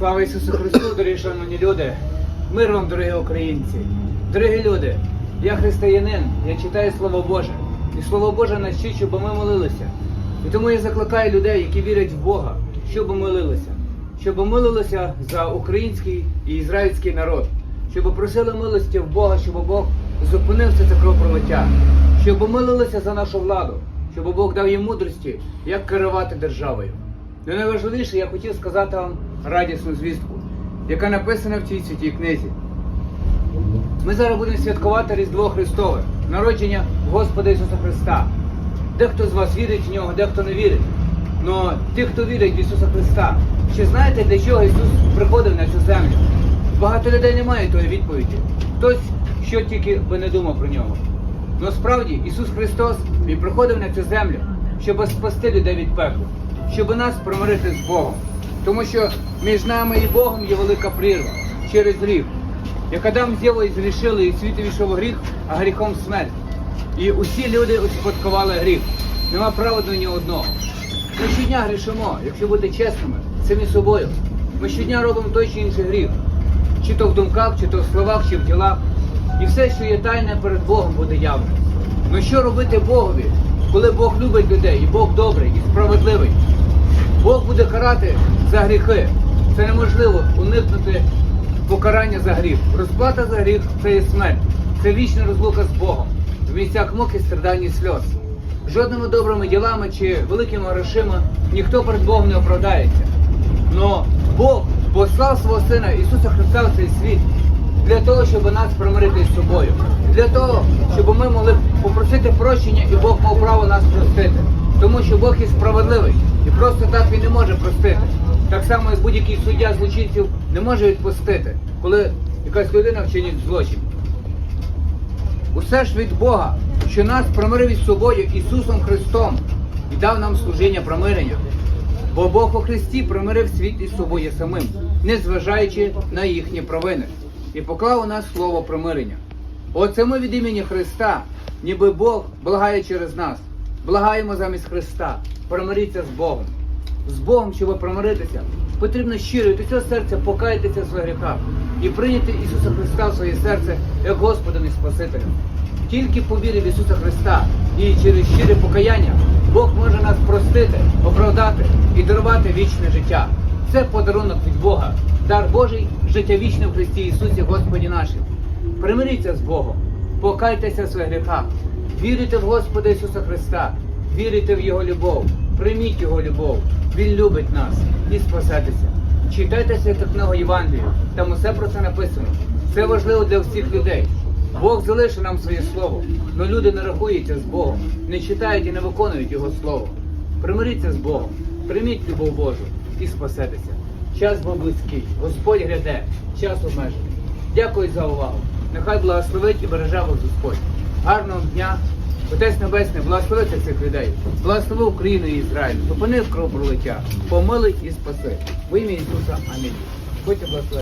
Слава Ісусу Христу, дорогі шановні люди! Мир вам, дорогі українці! Дорогі люди! Я християнин, я читаю Слово Боже. І Слово Боже нас вчить, щоб ми молилися. І тому я закликаю людей, які вірять в Бога, щоб молилися. Щоб молилися за український і ізраїльський народ, щоб просили милості в Бога, щоб Бог зупинив це кровопролиття, щоб молилися за нашу владу, щоб Бог дав їм мудрості, як керувати державою. Ну найважливіше, я хотів сказати вам радісну звістку, яка написана в цій святій книзі. Ми зараз будемо святкувати Різдво Христове, народження Господа Ісуса Христа. Дехто з вас вірить в нього, дехто не вірить. Но ті, хто вірить в Ісуса Христа, чи знаєте, для чого Ісус приходив на цю землю? Багато людей не має тої відповіді. Хтось що тільки би не думав про нього. Но справді Ісус Христос Він приходив на цю землю, щоб спасти людей від пекла, щоб нас примирити з Богом. Тому що між нами і Богом є велика прірва через гріх. Як Адам з Євою згрішили, і світ війшов гріх, а гріхом смерть. І усі люди успадкували гріх. Нема правди ні одного. Ми щодня грішимо, якщо бути чесними, самі собою. Ми щодня робимо той чи інший гріх. Чи то в думках, чи то в словах, чи в ділах. І все, що є тайне перед Богом, буде явне. Ну що робити Богові, коли Бог любить людей, і Бог добрий, і справедливий? Бог буде карати за гріхи. Це неможливо уникнути покарання за гріх. Розплата за гріх це є смерть. Це вічна розлука з Богом. В місцях муки страдань і сльоз. Жодними добрими ділами чи великими грошима ніхто перед Богом не оправдається. Но Бог послав свого Сина Ісуса Христа в цей світ для того, щоб нас примирити з собою, для того, щоб ми могли попросити прощення, і Бог мав право нас простити. Тому що Бог є справедливий і просто так він не може простити. Так само, як будь-який суддя злочинців не може відпустити, коли якась людина вчинить злочин. Усе ж від Бога, що нас примирив із собою Ісусом Христом і дав нам служіння примирення. Бо Бог у Христі примирив світ із собою самим, не зважаючи на їхні провини, і поклав у нас слово примирення. Оце ми від імені Христа, ніби Бог благає через нас. Благаємо замість Христа, примиріться з Богом. З Богом, щоб примиритися, потрібно щиро від усього серця покаятися в своїх гріхах і прийняти Ісуса Христа в своє серце як Господом і Спасителем. Тільки по в Ісуса Христа і через щире покаяння Бог може нас простити, оправдати і дарувати вічне життя. Це подарунок від Бога, дар Божий, життя вічне в Христі Ісусі Господі нашим. Примиріться з Богом, покайтеся в своїх гріхах, вірите в Господа Ісуса Христа, вірите в Його любов, прийміть Його любов. Він любить нас і спасетеся. Читайте святу книгу Євангелію, там усе про це написано. Це важливо для всіх людей. Бог залишив нам своє слово, але люди не рахуються з Богом, не читають і не виконують Його слово. Примиріться з Богом, прийміть любов Божу і спасетеся. Час був близький, Господь гряде, час обмежений. Дякую за увагу. Нехай благословить і береже вас Господь. Гарного дня. Отець Небесний, благословити цих людей, благослови Україну і Ізраїль, зупини кровопролиття, помилуй і спаси. В ім'я Ісуса. Амінь. Будьте благословені.